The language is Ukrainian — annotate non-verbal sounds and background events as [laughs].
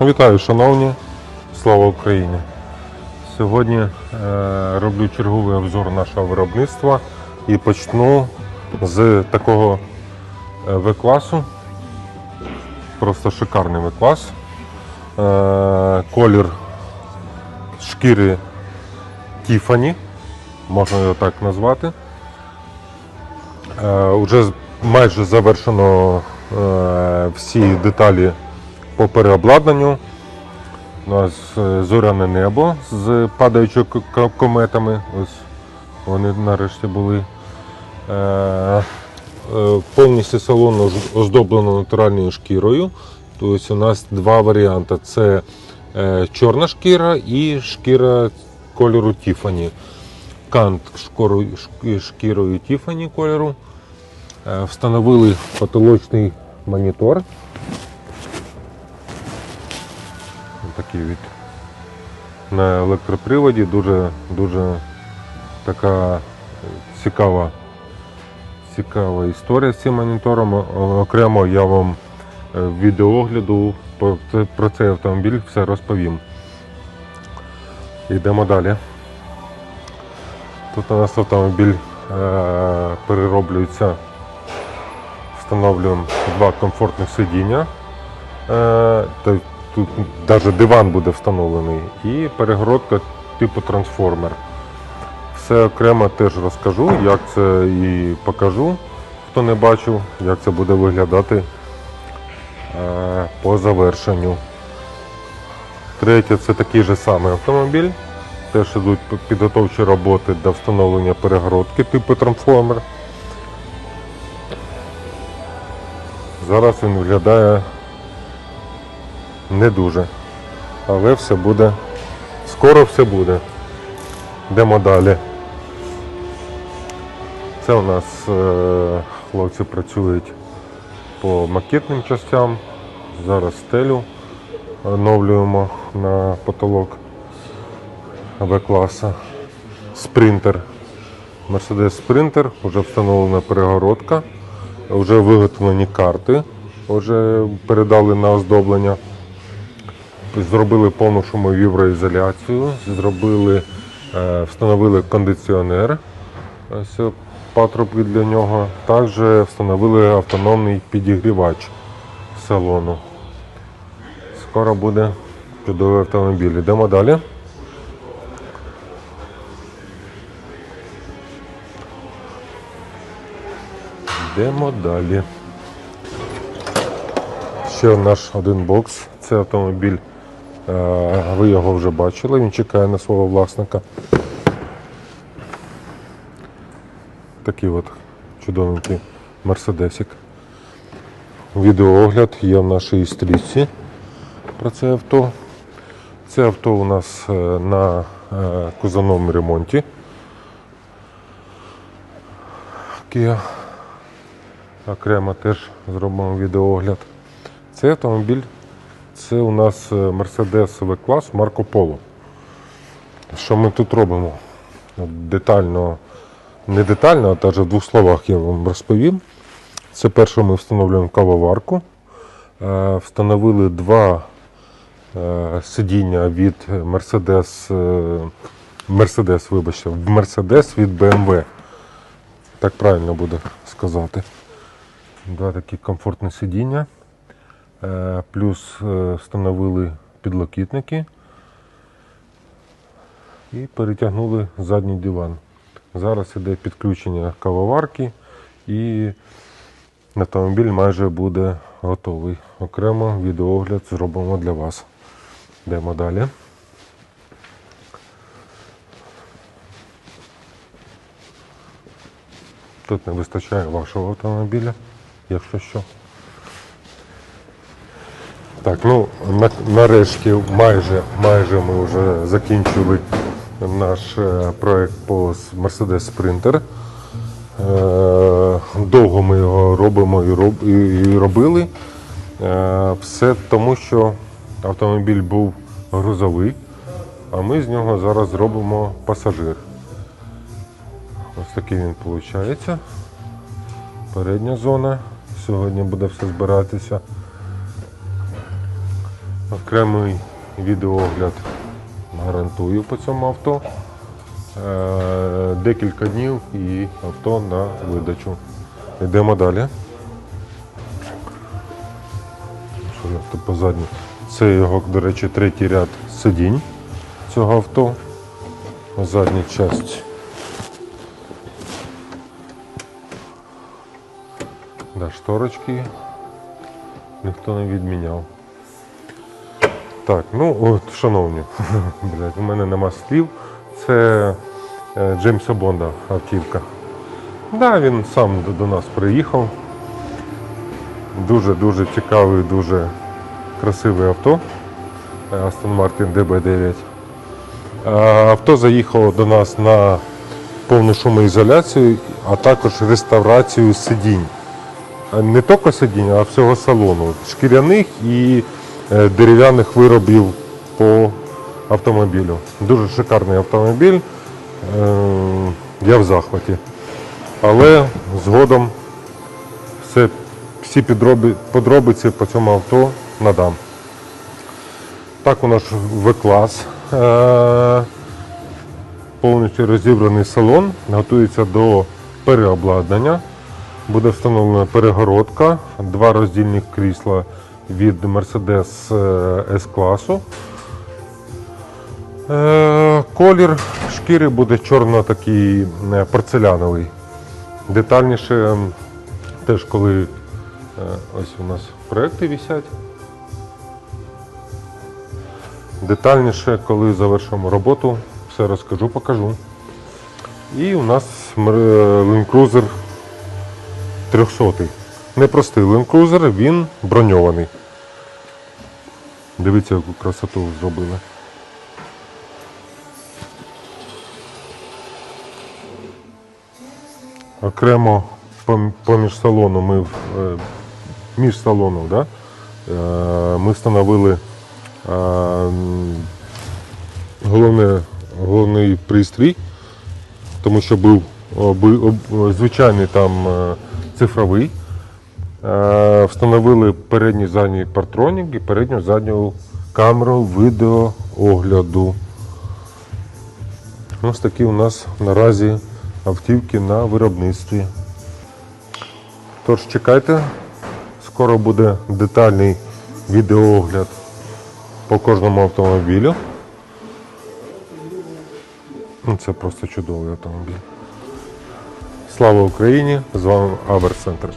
Вітаю, шановні! Слава Україні! Сьогодні е, роблю черговий обзор нашого виробництва і почну з такого е, В-класу. Просто шикарний В-клас. Е, колір шкіри Тіфані, можна його так назвати. Е, Уже майже завершено е, всі деталі по переобладнанню. У нас е, зоряне небо з падаючими кометами. Ось вони нарешті були. Е, е, Повністю салон оздоблено натуральною шкірою. Тобто у нас два варіанти: це чорна шкіра і шкіра кольору Тіфані. Кант шкірою Тіфані кольору. Встановили потолочний монітор. Такий від на електроприводі. Дуже, дуже така цікава, цікава історія з цим монітором. Окремо я вам е, в відеоогляду про цей автомобіль все розповім. Йдемо далі. Тут у нас автомобіль е, перероблюється. Встановлюємо два комфортних сидіння. Тут навіть диван буде встановлений і перегородка типу трансформер. Все окремо теж розкажу, як це і покажу, хто не бачив, як це буде виглядати е, по завершенню. Третє це такий же самий автомобіль. Теж йдуть підготовчі роботи для встановлення перегородки типу трансформер. Зараз він виглядає не дуже. Але все буде. Скоро все буде. Йдемо далі. Це у нас е, хлопці працюють по макетним частям. Зараз стелю оновлюємо на потолок В-класа. Спринтер. Mercedes Sprinter, вже встановлена перегородка, вже виготовлені карти, вже передали на оздоблення. Зробили повну шумову віброізоляцію, зробили, е, встановили кондиціонер, ось е, патрубки для нього. Також встановили автономний підігрівач салону. Скоро буде чудовий автомобіль. Йдемо далі. Йдемо далі. Ще наш один бокс. Це автомобіль. Е, Ви його вже бачили, він чекає на свого власника. Такий от чудовенький мерседесик. Відеоогляд є в нашій стрічці про це авто. Це авто у нас е, на е, кузовному ремонті. Kia. Окремо теж зробимо відеоогляд. Цей автомобіль це у нас е, Mercedes V-клас Марко Поло. Що ми тут робимо? Детально, не детально, а в двох словах я вам розповім. Це перше ми встановлюємо кавоварку. Е, Встановили два е, сидіння від Mercedes, Mercedes, вибачте, в Mercedes від BMW. Так правильно буде сказати. Два такі комфортні сидіння. Е, Плюс е, встановили підлокітники і перетягнули задній диван. Зараз іде підключення кавоварки і автомобіль майже буде готовий. Окремо відеоогляд зробимо для вас. Йдемо далі. Тут не вистачає вашого автомобіля, якщо що. Так, ну на, нарешті майже, майже ми вже закінчили наш е, проект по Mercedes Sprinter. Е, довго ми його робимо і, роб, і, і робили. Е, все тому, що автомобіль був грузовий, а ми з нього зараз зробимо пасажир. Ось такий він виходить. Передня зона. Сьогодні буде все збиратися. Окремий відеоогляд гарантую по цьому авто. Е, Декілька днів і авто на видачу. Йдемо далі. Що тут позадню? Це його, до речі, третій ряд сидінь цього авто. Задня часть. Да, шторочки ніхто не відміняв. Так, ну от, шановні, [laughs] блядь, у мене нема слів. Це е, Джеймса Бонда автівка. Да, він сам до, до нас приїхав. Дуже-дуже цікавий, дуже красиве авто. Е, Aston Martin DB9. Е, Авто заїхало до нас на повну шумоізоляцію, а також реставрацію сидінь. Не тільки сидінь, а всього салону. Шкіряних і дерев'яних виробів по автомобілю. Дуже шикарний автомобіль. Е, Я в захваті. Але згодом все, всі подробиці по цьому авто надам. Так у нас В-клас. Е, Повністю розібраний салон, готується до переобладнання. Буде встановлена перегородка, два роздільні крісла від Mercedes е, S-класу. Е, Колір шкіри буде чорно такий е, порцеляновий. Детальніше, теж коли ось у нас проекти висять. Детальніше, коли завершимо роботу, все розкажу, покажу. І у нас Land Cruiser 300. Непростий Land Cruiser, він броньований. Дивіться, яку красоту зробили. Окремо поміж салону ми е, між салоном, да? е, ми встановили е, головне, головний пристрій, тому що був звичайний там цифровий. Е, Встановили передній задній партронік і передню задню камеру відеоогляду. Ось такі у нас наразі автівки на виробництві. Тож чекайте, скоро буде детальний відеоогляд по кожному автомобілю. Ну, Це просто чудовий автомобіль. Слава Україні! З вами Авер Центр.